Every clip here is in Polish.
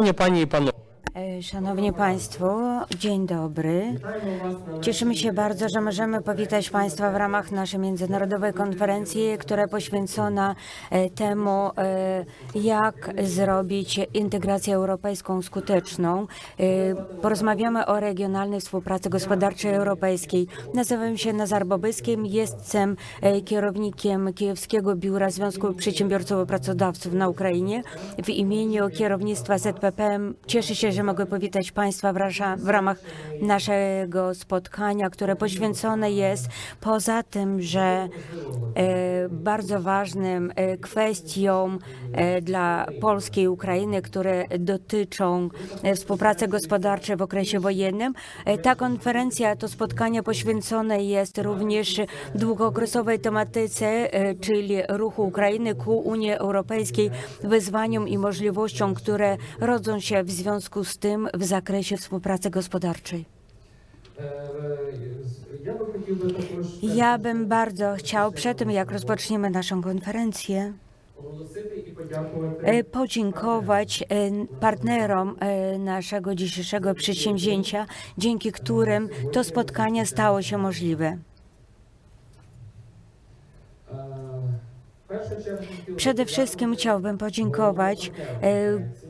Szanowni Panie i Panowie, E, Szanowni Państwo, dzień dobry. Cieszymy się bardzo, że możemy powitać Państwa w ramach naszej międzynarodowej konferencji, która poświęcona e, temu, e, jak zrobić integrację europejską skuteczną. E, Porozmawiamy o regionalnej współpracy gospodarczej europejskiej. Nazywam się Nazar Bobyskim, jestem e, kierownikiem Kijowskiego Biura Związku Przedsiębiorców i Pracodawców na Ukrainie. W imieniu kierownictwa ZPP cieszę się, że mogę powitać Państwa w, ramach naszego spotkania, które poświęcone jest poza tym, że e, bardzo ważnym e, kwestią e, dla Polski i Ukrainy, które dotyczą e, współpracy gospodarczej w okresie wojennym. Ta konferencja, to spotkanie poświęcone jest również długookresowej tematyce, czyli ruchu Ukrainy ku Unii Europejskiej, wyzwaniom i możliwościom, które rodzą się w związku z tym w zakresie współpracy gospodarczej. Ja bym bardzo chciał, przed tym jak rozpoczniemy naszą konferencję, e, podziękować e, partnerom e, naszego dzisiejszego przedsięwzięcia, dzięki którym to spotkanie stało się możliwe. Przede wszystkim chciałbym podziękować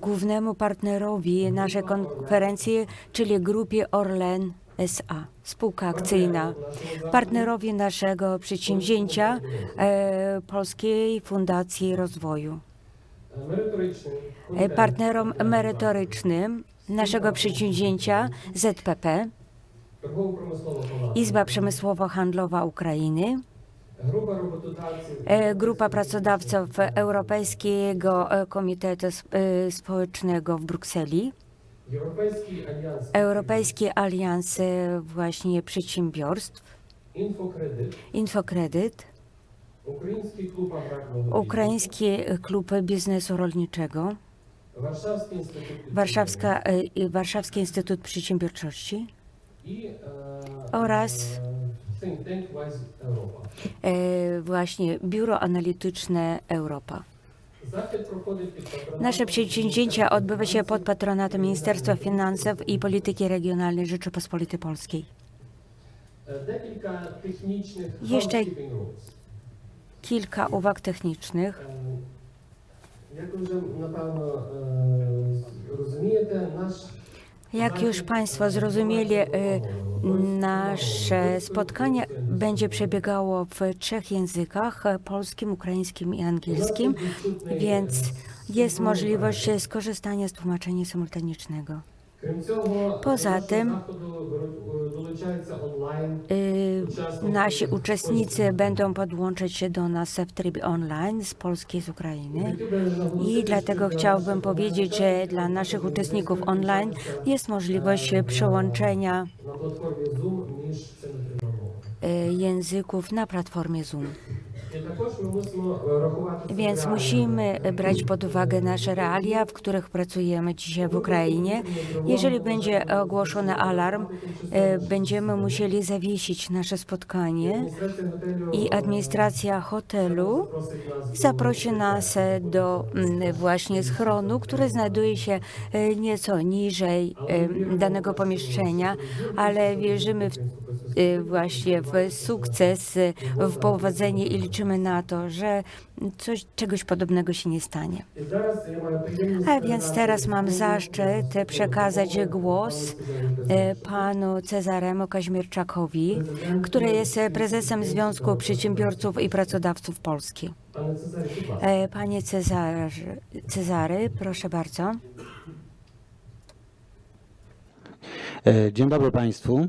głównemu partnerowi naszej konferencji, czyli grupie Orlen SA, spółka akcyjna. Partnerowie naszego przedsięwzięcia e, Polskiej Fundacji Rozwoju. E, partnerom merytorycznym naszego przedsięwzięcia ZPP, Izba Przemysłowo-Handlowa Ukrainy, e, Grupa Pracodawców Europejskiego Komitetu Społecznego w Brukseli, Europejskie alianse właśnie przedsiębiorstw, infokredyt, Ukraiński e, Klub Biznesu Rolniczego, Warszawski Instytut, Warszawska, e, Warszawski Instytut Przedsiębiorczości. E, Oraz właśnie Biuro Analityczne Europa. Nasze przedsięwzięcie odbywa się pod patronatem Ministerstwa Finansów i Polityki Regionalnej Rzeczypospolitej Polskiej. Jeszcze kilka uwag technicznych. Jak już na pewno e, rozumiecie, nasz jak już Państwo zrozumieli, y, nasze spotkanie będzie przebiegało w trzech językach polskim, ukraińskim i angielskim, więc jest możliwość skorzystania z tłumaczenia symultanicznego. Poza tym nasi uczestnicy będą podłączyć się do nas w trybie online z Polski, z Ukrainy i dlatego chciałbym powiedzieć, że dla naszych uczestników online jest możliwość przełączenia języków na platformie Zoom. Więc musimy brać pod uwagę nasze realia, w których pracujemy dzisiaj w Ukrainie. Jeżeli będzie ogłoszony alarm, e, będziemy musieli zawiesić nasze spotkanie i administracja hotelu zaprosi nas e, do mm, właśnie schronu, który znajduje się e, nieco niżej danego pomieszczenia, ale wierzymy w Y, właśnie w sukces, y, w powodzenie i liczymy na to, że coś, czegoś podobnego się nie stanie. A więc teraz mam zaszczyt przekazać głos y, panu Cezaremu Kaźmierczakowi, który jest prezesem Związku Przedsiębiorców i Pracodawców Polski. E, panie Cezar, Cezary, proszę bardzo. E, dzień dobry Państwu.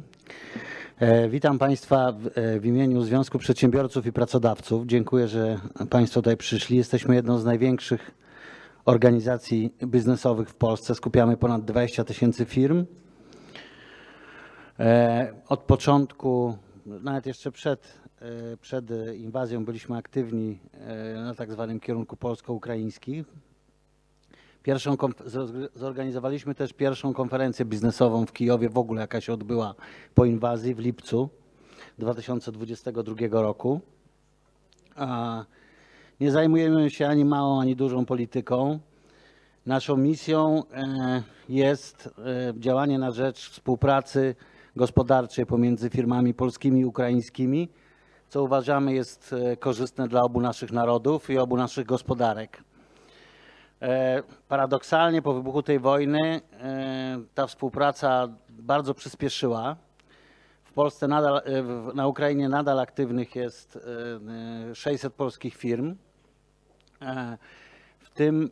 E, Witam Państwa w, e, w imieniu Związku Przedsiębiorców i Pracodawców. Dziękuję, że Państwo tutaj przyszli. Jesteśmy jedną z największych organizacji biznesowych w Polsce. Skupiamy ponad 20 tysięcy firm. E, Od początku, nawet jeszcze przed, przed inwazją, byliśmy aktywni na tak zwanym kierunku polsko-ukraińskim. Pierwszą zorganizowaliśmy też pierwszą konferencję biznesową w Kijowie, w ogóle jaka się odbyła po inwazji w lipcu 2022 roku. A nie zajmujemy się ani małą, ani dużą polityką. Naszą misją e, jest e, działanie na rzecz współpracy gospodarczej pomiędzy firmami polskimi i ukraińskimi, co uważamy jest e, korzystne dla obu naszych narodów i obu naszych gospodarek. E, Paradoksalnie po wybuchu tej wojny e, ta współpraca bardzo przyspieszyła. W Polsce nadal, e, na Ukrainie nadal aktywnych jest e, e, 600 polskich firm. W tym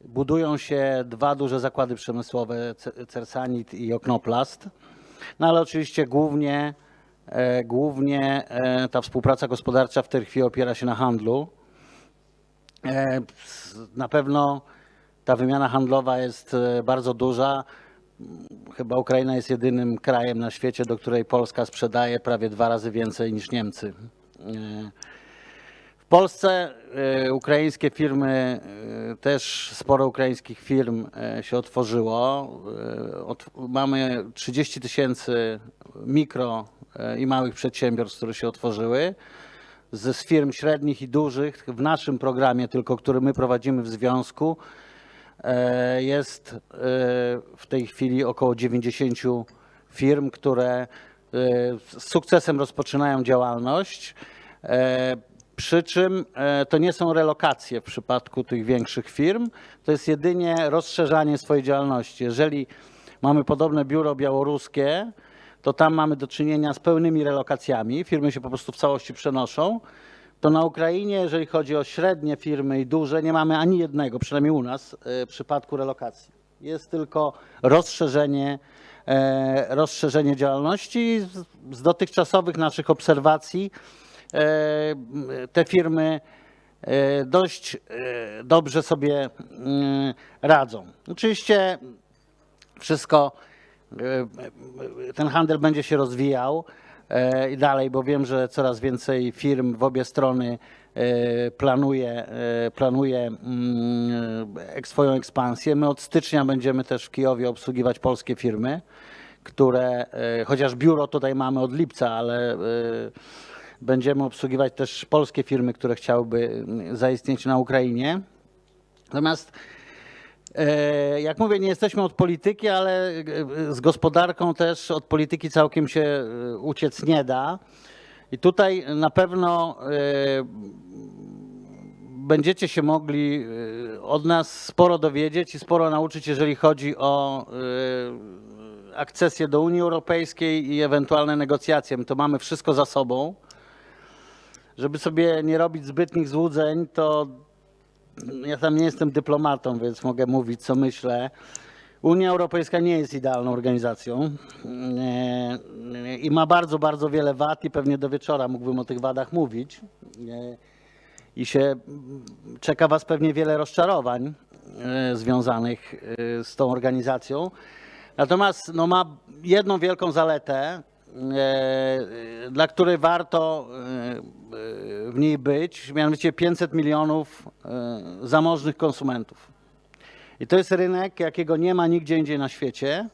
budują się dwa duże zakłady przemysłowe, Ce- Cersanit i Oknoplast. No ale oczywiście głównie, głównie ta współpraca gospodarcza w tej chwili opiera się na handlu. E, Na pewno ta wymiana handlowa jest e, bardzo duża. Chyba Ukraina jest jedynym krajem na świecie, do której Polska sprzedaje prawie dwa razy więcej niż Niemcy. E, W Polsce ukraińskie firmy, też sporo ukraińskich firm się otworzyło. Ot- Mamy 30 tysięcy mikro i małych przedsiębiorstw, które się otworzyły z, firm średnich i dużych w naszym programie, tylko który my prowadzimy w związku, e, jest e, w tej chwili około 90 firm, które e, z sukcesem rozpoczynają działalność. Przy czym to nie są relokacje w przypadku tych większych firm, to jest jedynie rozszerzanie swojej działalności. Jeżeli mamy podobne biuro białoruskie, to tam mamy do czynienia z pełnymi relokacjami. Firmy się po prostu w całości przenoszą. To na Ukrainie, jeżeli chodzi o średnie firmy i duże, nie mamy ani jednego, przynajmniej u nas, e, przypadku relokacji. Jest tylko rozszerzenie, e, rozszerzenie działalności. Z, dotychczasowych naszych obserwacji e, te firmy dość dobrze sobie mm, radzą. Oczywiście wszystko, ten handel będzie się rozwijał e, i dalej, bo wiem, że coraz więcej firm w obie strony e, planuje, e, planuje mm, swoją ekspansję. My od stycznia będziemy też w Kijowie obsługiwać polskie firmy, które, e, chociaż biuro tutaj mamy od lipca, ale e, będziemy obsługiwać też polskie firmy, które chciałyby mm, zaistnieć na Ukrainie. Natomiast E, Jak mówię, nie jesteśmy od polityki, ale e, z gospodarką też od polityki całkiem się e, uciec nie da. I tutaj na pewno e, będziecie się mogli e, od nas sporo dowiedzieć i sporo nauczyć, jeżeli chodzi o e, akcesję do Unii Europejskiej i ewentualne negocjacje. My to mamy wszystko za sobą. Żeby sobie nie robić zbytnich złudzeń, to ja tam nie jestem dyplomatą, więc mogę mówić, co myślę. Unia Europejska nie jest idealną organizacją e, i ma bardzo, bardzo wiele wad i pewnie do wieczora mógłbym o tych wadach mówić. E, I się czeka Was pewnie wiele rozczarowań e, związanych z tą organizacją. Natomiast no, ma jedną wielką zaletę, dla której warto w niej być, mianowicie 500 milionów e, zamożnych konsumentów. I to jest rynek, jakiego nie ma nigdzie indziej na świecie.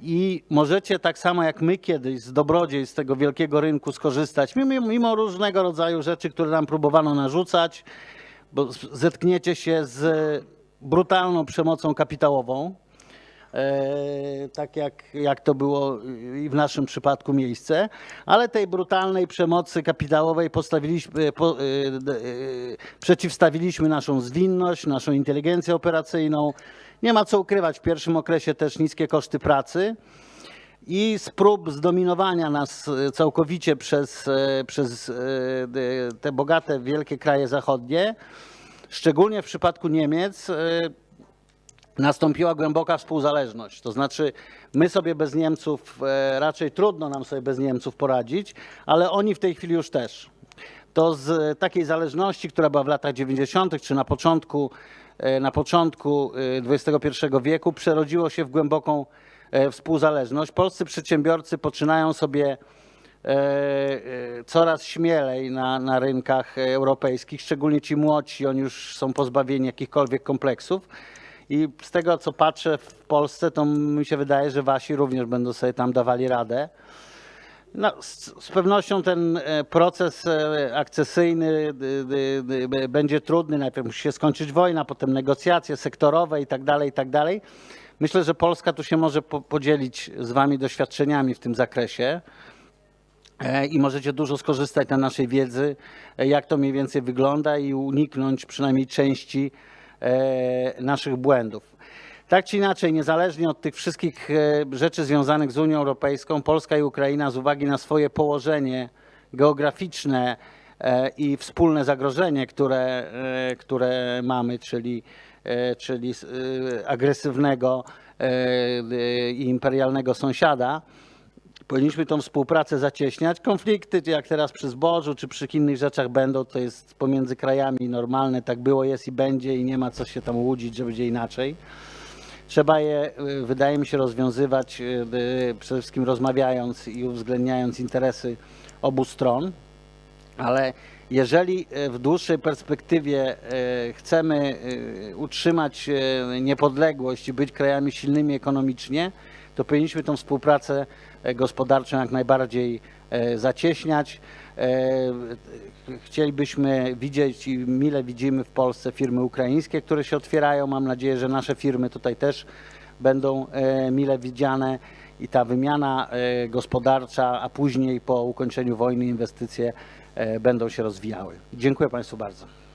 I możecie tak samo jak my kiedyś z dobrodziejstw tego wielkiego rynku skorzystać, mimo, mimo różnego rodzaju rzeczy, które nam próbowano narzucać, bo zetkniecie się z brutalną przemocą kapitałową, tak jak, jak to było i w naszym przypadku miejsce, ale tej brutalnej przemocy kapitałowej postawiliśmy, po, e, e, przeciwstawiliśmy naszą zwinność, naszą inteligencję operacyjną. Nie ma co ukrywać, w pierwszym okresie też niskie koszty pracy i z prób zdominowania nas e, całkowicie przez, e, przez e, te bogate, wielkie kraje zachodnie, szczególnie w przypadku Niemiec, e, nastąpiła głęboka współzależność. To znaczy, my sobie bez Niemców, e, raczej trudno nam sobie bez Niemców poradzić, ale oni w tej chwili już też. To z takiej zależności, która była w latach 90. czy na początku, e, na początku e, XXI wieku, przerodziło się w głęboką e, współzależność. Polscy przedsiębiorcy poczynają sobie e, e, coraz śmielej na, na rynkach europejskich, szczególnie ci młodsi, oni już są pozbawieni jakichkolwiek kompleksów. I z tego, co patrzę w Polsce, to mi się wydaje, że wasi również będą sobie tam dawali radę. No, z, z pewnością ten e, proces e, akcesyjny d, będzie trudny. Najpierw musi się skończyć wojna, potem negocjacje sektorowe i tak dalej, i tak dalej. Myślę, że Polska tu się może po, podzielić z Wami doświadczeniami w tym zakresie. E, i możecie dużo skorzystać na naszej wiedzy, e, jak to mniej więcej wygląda i uniknąć przynajmniej części e, naszych błędów. Tak czy inaczej, niezależnie od tych wszystkich e, rzeczy związanych z Unią Europejską, Polska i Ukraina z uwagi na swoje położenie geograficzne e, i wspólne zagrożenie, które, e, które mamy, czyli, e, czyli e, agresywnego e, e, i imperialnego sąsiada, Powinniśmy tą współpracę zacieśniać. Konflikty, jak teraz przy zbożu czy przy innych rzeczach będą, to jest pomiędzy krajami normalne, tak było, jest i będzie i nie ma co się tam łudzić, że będzie inaczej. Trzeba je, y, wydaje mi się, rozwiązywać y, przede wszystkim rozmawiając i uwzględniając interesy obu stron, ale jeżeli y, w dłuższej perspektywie y, chcemy y, utrzymać niepodległość i być krajami silnymi ekonomicznie, to powinniśmy tą współpracę e, gospodarczą jak najbardziej e, zacieśniać. E, Chcielibyśmy widzieć i mile widzimy w Polsce firmy ukraińskie, które się otwierają. Mam nadzieję, że nasze firmy tutaj też będą e, mile widziane i ta wymiana e, gospodarcza, a później po ukończeniu wojny inwestycje e, będą się rozwijały. Dziękuję Państwu bardzo.